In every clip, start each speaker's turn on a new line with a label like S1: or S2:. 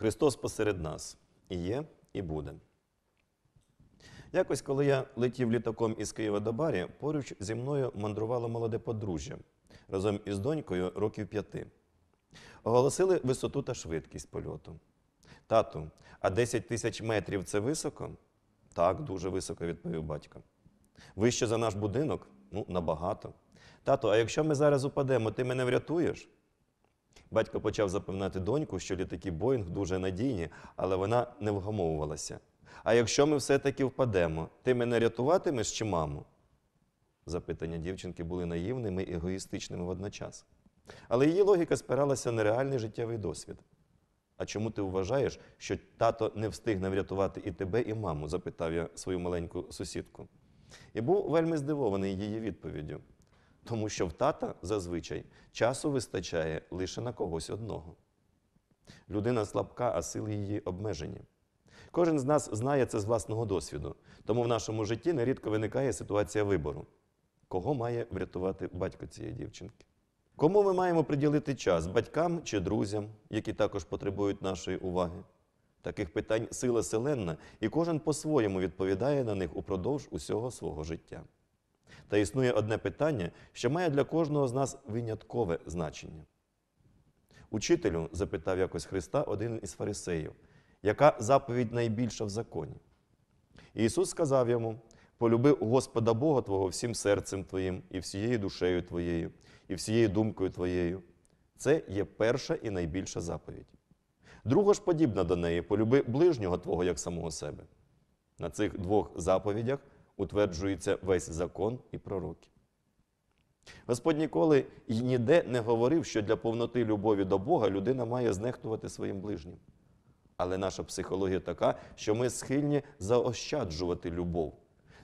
S1: Христос посеред нас і є, і буде. Якось, коли я летів літаком із Києва до Барі, поруч зі мною мандрувало молоде подружжя разом із донькою років п'яти. Оголосили висоту та швидкість польоту. Тату, а 10 тисяч метрів це високо? Так, дуже високо, відповів батько. Вище за наш будинок? Ну, набагато. Тату, а якщо ми зараз упадемо, ти мене врятуєш? Батько почав запевнати доньку, що літаки Боїнг дуже надійні, але вона не вгамовувалася. А якщо ми все-таки впадемо, ти мене рятуватимеш чи маму? Запитання дівчинки були наївними і егоїстичними водночас. Але її логіка спиралася на реальний життєвий досвід. А чому ти вважаєш, що тато не встигне врятувати і тебе, і маму? запитав я свою маленьку сусідку. І був вельми здивований її відповіддю. Тому що в тата зазвичай часу вистачає лише на когось одного. Людина слабка, а сили її обмежені. Кожен з нас знає це з власного досвіду, тому в нашому житті нерідко виникає ситуація вибору. Кого має врятувати батько цієї дівчинки? Кому ми маємо приділити час батькам чи друзям, які також потребують нашої уваги? Таких питань сила селенна, і кожен по-своєму відповідає на них упродовж усього свого життя. Та існує одне питання, що має для кожного з нас виняткове значення. Учителю, запитав якось Христа один із фарисеїв, яка заповідь найбільша в законі? І Ісус сказав йому: полюби Господа Бога Твого всім серцем Твоїм, і всією душею Твоєю, і всією думкою Твоєю. Це є перша і найбільша заповідь. Друга ж подібна до неї полюби ближнього Твого як самого себе. На цих двох заповідях утверджується весь закон і пророки. Господь ніколи і ніде не говорив, що для повноти любові до Бога людина має знехтувати своїм ближнім. Але наша психологія така, що ми схильні заощаджувати любов,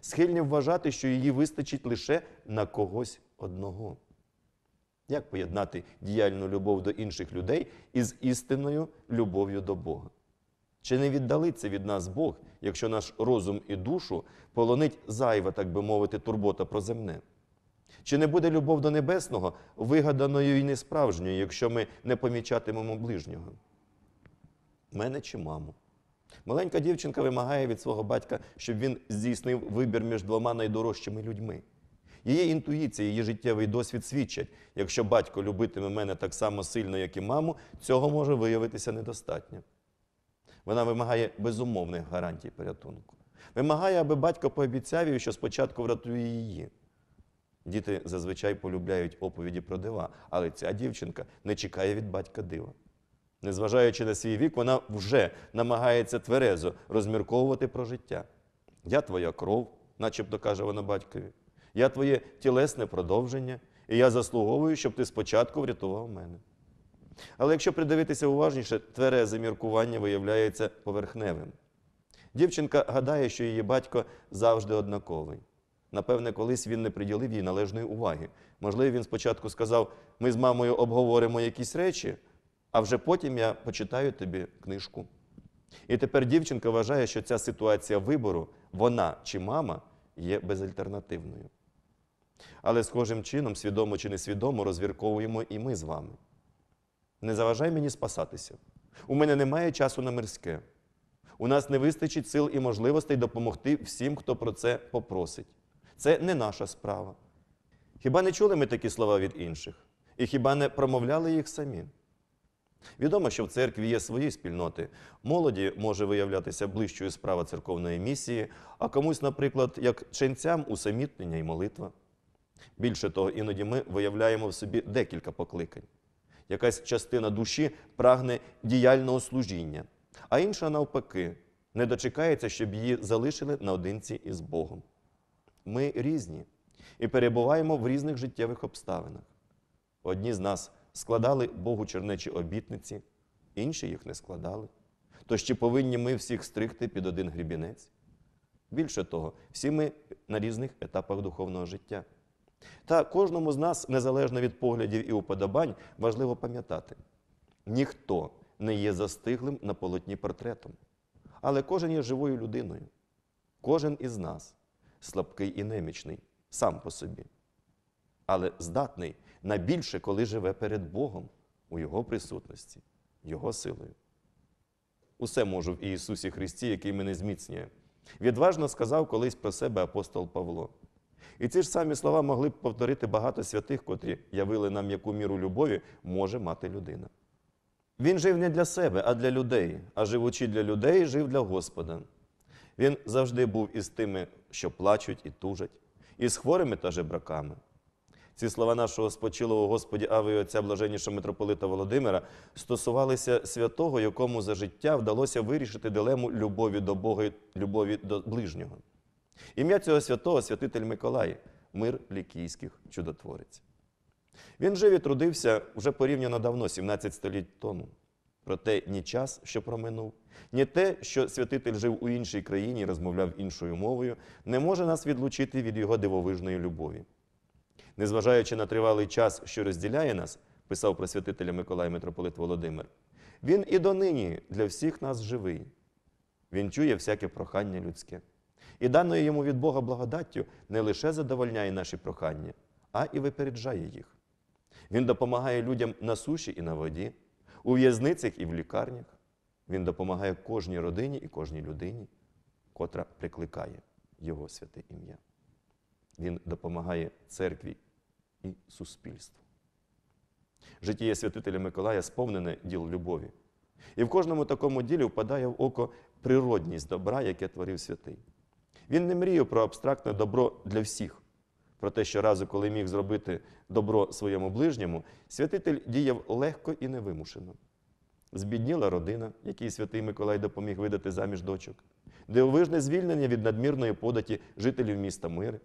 S1: схильні вважати, що її вистачить лише на когось одного. Як поєднати діяльну любов до інших людей із істинною любов'ю до Бога? Чи не віддалиться від нас Бог, якщо наш розум і душу полонить зайва, так би мовити, турбота про земне? Чи не буде любов до небесного вигаданою і несправжньою, якщо ми не помічатимемо ближнього? Мене чи маму? Маленька дівчинка вимагає від свого батька, щоб він здійснив вибір між двома найдорожчими людьми. Її інтуїція, її життєвий досвід свідчать, якщо батько любитиме мене так само сильно, як і маму, цього може виявитися недостатньо. Вона вимагає безумовних гарантій порятунку. Вимагає, аби батько пообіцяв їй, що спочатку врятує її. Діти зазвичай полюбляють оповіді про дива, але ця дівчинка не чекає від батька дива. Незважаючи на свій вік, вона вже намагається тверезо розмірковувати про життя. Я твоя кров, начебто каже вона батькові. Я твоє тілесне продовження, і я заслуговую, щоб ти спочатку врятував мене. Але якщо придивитися уважніше, тверезе міркування виявляється поверхневим. Дівчинка гадає, що її батько завжди однаковий. Напевне, колись він не приділив їй належної уваги. Можливо, він спочатку сказав: ми з мамою обговоримо якісь речі, а вже потім я почитаю тобі книжку. І тепер дівчинка вважає, що ця ситуація вибору, вона чи мама, є безальтернативною. Але схожим чином, свідомо чи несвідомо, розвірковуємо і ми з вами. Не заважай мені спасатися. У мене немає часу на мирське. У нас не вистачить сил і можливостей допомогти всім, хто про це попросить. Це не наша справа. Хіба не чули ми такі слова від інших? І хіба не промовляли їх самі? Відомо, що в церкві є свої спільноти. Молоді може виявлятися ближчою справа церковної місії, а комусь, наприклад, як ченцям усамітнення і молитва. Більше того, іноді ми виявляємо в собі декілька покликань. Якась частина душі прагне діяльного служіння, а інша, навпаки, не дочекається, щоб її залишили наодинці із Богом. Ми різні і перебуваємо в різних життєвих обставинах. Одні з нас складали Богу чернечі обітниці, інші їх не складали. Тож чи повинні ми всіх стригти під один грібінець? Більше того, всі ми на різних етапах духовного життя. Та кожному з нас, незалежно від поглядів і уподобань, важливо пам'ятати: ніхто не є застиглим на полотні портретом, але кожен є живою людиною. Кожен із нас слабкий і немічний, сам по собі, але здатний на більше, коли живе перед Богом у Його присутності, Його силою. Усе можу в Ісусі Христі, який мене зміцнює. Відважно сказав колись про себе апостол Павло. І ці ж самі слова могли б повторити багато святих, котрі явили нам, яку міру любові може мати людина. Він жив не для себе, а для людей, а живучи для людей, жив для Господа. Він завжди був із тими, що плачуть і тужать, і з хворими та жебраками. Ці слова нашого спочилого Господі Ави і отця блаженнішого митрополита Володимира стосувалися святого, якому за життя вдалося вирішити дилему любові до Бога і любові до ближнього. Ім'я цього святого святитель Миколай, мир лікійських чудотворець. Він жив і трудився вже порівняно давно, 17 століть тому. Проте ні час, що проминув, ні те, що святитель жив у іншій країні і розмовляв іншою мовою, не може нас відлучити від його дивовижної любові. Незважаючи на тривалий час, що розділяє нас, писав про святителя Миколая митрополит Володимир, він і донині для всіх нас живий. Він чує всяке прохання людське. І даною йому від Бога благодаттю не лише задовольняє наші прохання, а і випереджає їх. Він допомагає людям на суші і на воді, у в'язницях і в лікарнях. Він допомагає кожній родині і кожній людині, котра прикликає Його святе ім'я. Він допомагає церкві і суспільству. Життя святителя Миколая сповнене діл любові. І в кожному такому ділі впадає в око природність добра, яке творив святий. Він не мріяв про абстрактне добро для всіх. Про те, що разу, коли міг зробити добро своєму ближньому, святитель діяв легко і невимушено. Збідніла родина, якій святий Миколай допоміг видати заміж дочок, дивовижне звільнення від надмірної податі жителів міста Мири,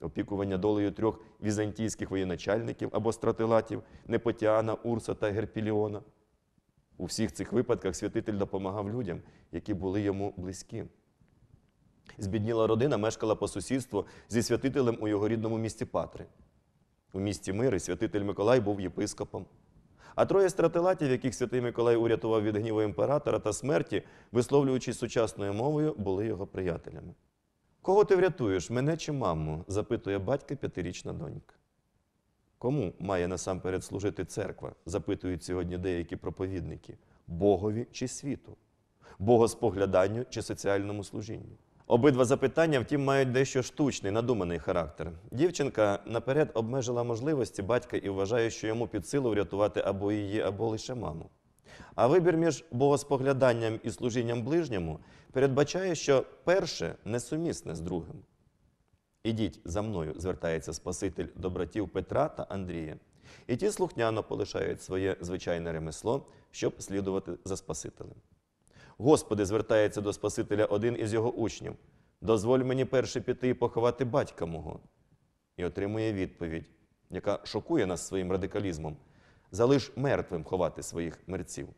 S1: опікування долею трьох візантійських воєначальників або стратилатів Непотіана, Урса та Герпіліона. У всіх цих випадках святитель допомагав людям, які були йому близькі. Збідніла родина мешкала по сусідству зі святителем у його рідному місті Патри. У місті Мири святитель Миколай був єпископом. А троє стратилатів, яких святий Миколай урятував від гніву імператора та смерті, висловлюючись сучасною мовою, були його приятелями. Кого ти врятуєш, мене чи маму? запитує батька п'ятирічна донька. Кому має насамперед служити церква? запитують сьогодні деякі проповідники Богові чи світу, богоспогляданню чи соціальному служінню. Обидва запитання, втім, мають дещо штучний, надуманий характер. Дівчинка наперед обмежила можливості батька і вважає, що йому під силу врятувати або її, або лише маму. А вибір між богоспогляданням і служінням ближньому передбачає, що перше несумісне з другим. Ідіть за мною, звертається Спаситель до братів Петра та Андрія. І ті слухняно полишають своє звичайне ремесло, щоб слідувати за Спасителем. Господи, звертається до Спасителя один із його учнів. Дозволь мені перше піти і поховати батька мого. І отримує відповідь, яка шокує нас своїм радикалізмом. Залиш мертвим ховати своїх мерців.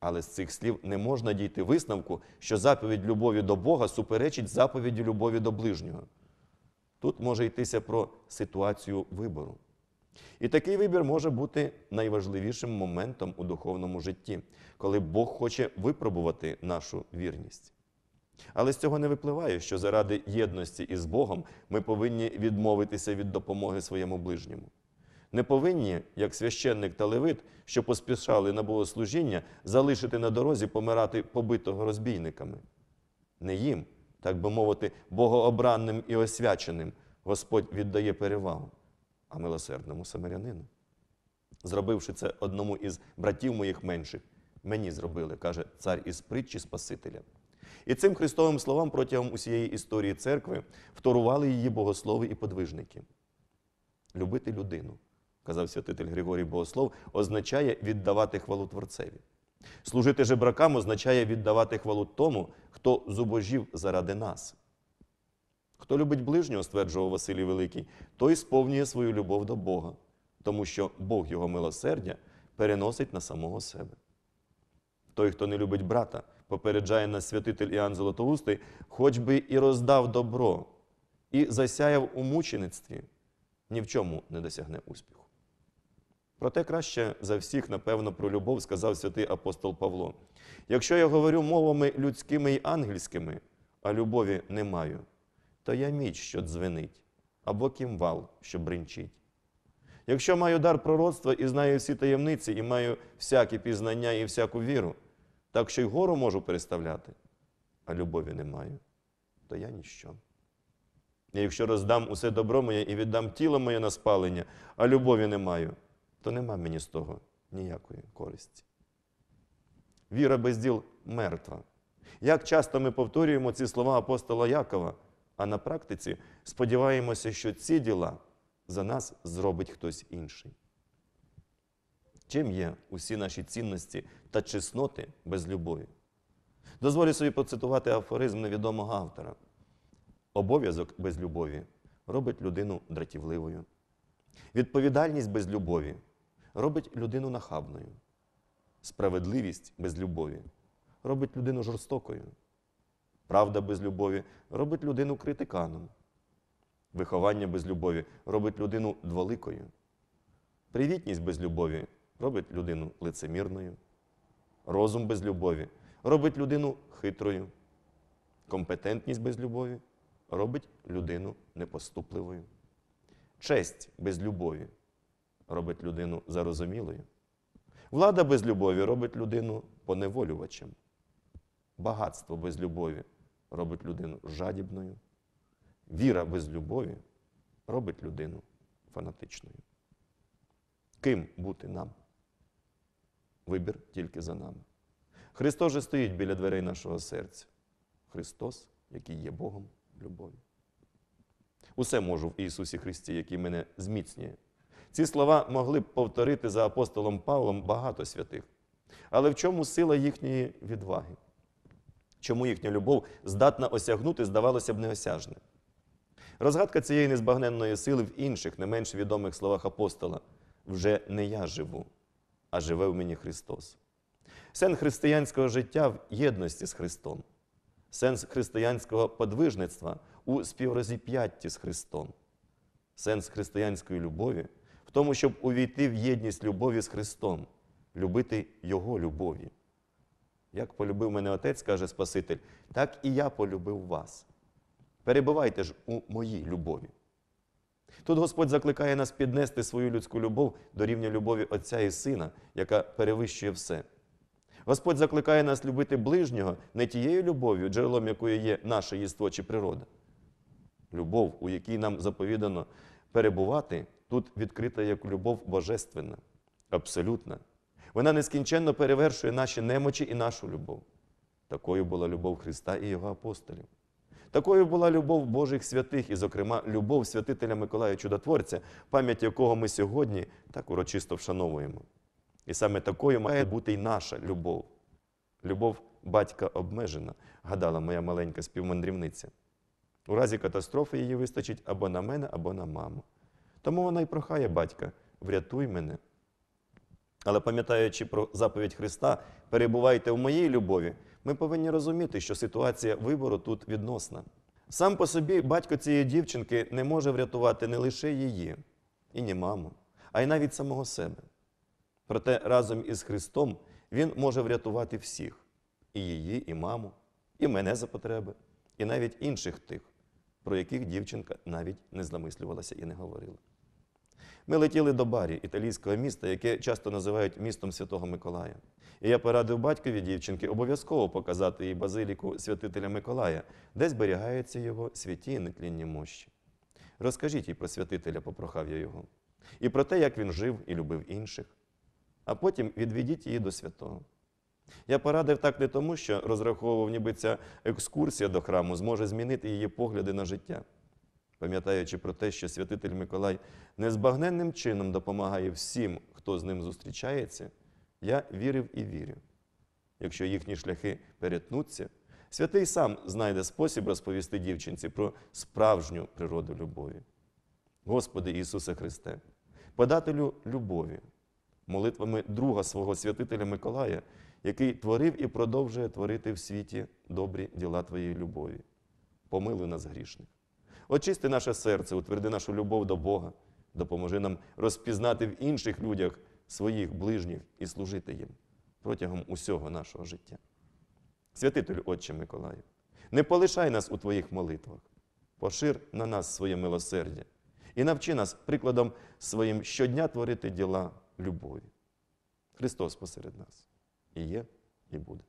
S1: Але з цих слів не можна дійти висновку, що заповідь любові до Бога суперечить заповіді любові до ближнього. Тут може йтися про ситуацію вибору. І такий вибір може бути найважливішим моментом у духовному житті, коли Бог хоче випробувати нашу вірність. Але з цього не випливає, що заради єдності із Богом ми повинні відмовитися від допомоги своєму ближньому. Не повинні, як священник та левит, що поспішали на богослужіння, залишити на дорозі помирати побитого розбійниками. Не їм, так би мовити, богообранним і освяченим Господь віддає перевагу, а милосердному самарянину. Зробивши це одному із братів моїх менших, мені зробили, каже цар із притчі Спасителя. І цим Христовим словам протягом усієї історії церкви вторували її богослови і подвижники. Любити людину, казав святитель Григорій Богослов, означає віддавати хвалу Творцеві. Служити жебракам означає віддавати хвалу тому, хто зубожів заради нас. Хто любить ближнього, стверджував Василій Великий, той сповнює свою любов до Бога, тому що Бог його милосердя переносить на самого себе. Той, хто не любить брата, попереджає нас святитель Іоанн Золотоустий, хоч би і роздав добро, і засяяв у мучеництві, ні в чому не досягне успіху. Проте краще за всіх, напевно, про любов сказав святий апостол Павло. Якщо я говорю мовами людськими й ангельськими, а любові не маю, то я міч, що дзвенить, або кімвал, що бринчить. Якщо маю дар пророцтва і знаю всі таємниці, і маю всякі пізнання і всяку віру, Так що й гору можу переставляти, а любові не маю, то я ніщо. І якщо роздам усе добро моє і віддам тіло моє на спалення, а любові не маю, то нема мені з того ніякої користі. Віра без діл мертва. Як часто ми повторюємо ці слова апостола Якова, а на практиці сподіваємося, що ці діла за нас зробить хтось інший. Чим є усі наші цінності та чесноти без любові? Дозволю собі процитувати афоризм невідомого автора. Обов'язок без любові робить людину дратівливою. Відповідальність без любові робить людину нахабною. Справедливість без любові робить людину жорстокою. Правда без любові робить людину критиканом. Виховання без любові робить людину дволикою. Привітність без любові робить людину лицемірною. Розум без любові робить людину хитрою. Компетентність без любові робить людину непоступливою. Честь без любові робить людину зарозумілою. Влада без любові робить людину поневолювачем. Багатство без любові робить людину жадібною. Віра без любові робить людину фанатичною. Ким бути нам? Вибір тільки за нами. Христос же стоїть біля дверей нашого серця. Христос, який є Богом любові. Усе можу в Ісусі Христі, який мене зміцнює. Ці слова могли б повторити за апостолом Павлом багато святих. Але в чому сила їхньої відваги? Чому їхня любов здатна осягнути, здавалося б, неосяжне? Розгадка цієї незбагненної сили в інших, не менш відомих словах апостола вже не я живу, а живе в мені Христос. Сенс християнського життя в єдності з Христом, сенс християнського подвижництва у співрозіп'ятті з Христом, сенс християнської любові в тому, щоб увійти в єдність любові з Христом, любити Його любові. Як полюбив мене Отець, каже Спаситель, так і я полюбив вас. Перебувайте ж у моїй любові. Тут Господь закликає нас піднести свою людську любов до рівня любові Отця і Сина, яка перевищує все. Господь закликає нас любити ближнього не тією любов'ю, джерелом якої є наше єство чи природа. Любов, у якій нам заповідано перебувати, тут відкрита як любов божественна, абсолютна. Вона нескінченно перевершує наші немочі і нашу любов. Такою була любов Христа і Його апостолів. Такою була любов Божих святих, і, зокрема, любов святителя Миколая Чудотворця, пам'ять якого ми сьогодні так урочисто вшановуємо. І саме такою має бути й наша любов. Любов батька обмежена, гадала моя маленька співмандрівниця. У разі катастрофи її вистачить або на мене, або на маму. Тому вона й прохає батька: врятуй мене. Але пам'ятаючи про заповідь Христа, перебувайте в моїй любові, ми повинні розуміти, що ситуація вибору тут відносна. Сам по собі батько цієї дівчинки не може врятувати не лише її, і не маму, а й навіть самого себе. Проте разом із Христом Він може врятувати всіх і її, і маму, і мене за потреби, і навіть інших тих, про яких дівчинка навіть не замислювалася і не говорила. Ми летіли до Барі, італійського міста, яке часто називають містом Святого Миколая. І я порадив батькові дівчинки обов'язково показати їй базиліку святителя Миколая, де зберігаються його святі і нетлінні мощі. Розкажіть їй про святителя, попрохав я його, і про те, як він жив і любив інших. А потім відведіть її до святого. Я порадив так не тому, що розраховував, ніби ця екскурсія до храму зможе змінити її погляди на життя пам'ятаючи про те, що святитель Миколай незбагненним чином допомагає всім, хто з ним зустрічається, я вірив і вірю. Якщо їхні шляхи перетнуться, святий сам знайде спосіб розповісти дівчинці про справжню природу любові. Господи Ісусе Христе, подателю любові, молитвами друга свого святителя Миколая, який творив і продовжує творити в світі добрі діла Твоєї любові. Помилуй нас грішних. Очисти наше серце, утверди нашу любов до Бога, допоможи нам розпізнати в інших людях своїх ближніх і служити їм протягом усього нашого життя. Святителю Отче Миколаю, не полишай нас у Твоїх молитвах, пошир на нас своє милосердя і навчи нас прикладом своїм щодня творити діла любові. Христос посеред нас і є, і буде.